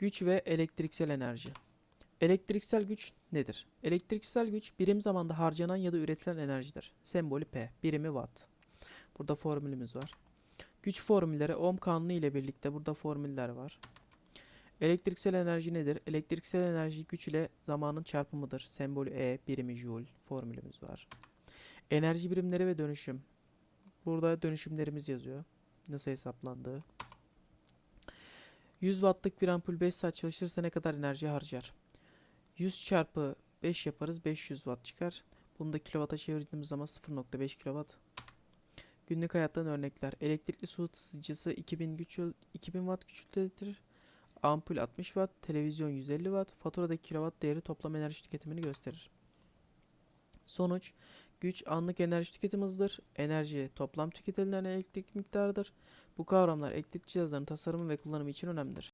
Güç ve elektriksel enerji. Elektriksel güç nedir? Elektriksel güç birim zamanda harcanan ya da üretilen enerjidir. Sembolü P, birimi watt. Burada formülümüz var. Güç formülleri Ohm kanunu ile birlikte burada formüller var. Elektriksel enerji nedir? Elektriksel enerji güç ile zamanın çarpımıdır. Sembolü E, birimi joule, formülümüz var. Enerji birimleri ve dönüşüm. Burada dönüşümlerimiz yazıyor. Nasıl hesaplandığı. 100 wattlık bir ampul 5 saat çalışırsa ne kadar enerji harcar? 100 çarpı 5 yaparız 500 watt çıkar. Bunu da kilowata çevirdiğimiz zaman 0.5 kilowatt. Günlük hayattan örnekler. Elektrikli su ısıtıcısı 2000 güç 2000 watt güçlüdür. Ampul 60 watt, televizyon 150 watt, faturadaki kilowatt değeri toplam enerji tüketimini gösterir. Sonuç, güç anlık enerji tüketim hızıdır. Enerji toplam tüketilen elektrik miktarıdır. Bu kavramlar elektrik cihazlarının tasarımı ve kullanımı için önemlidir.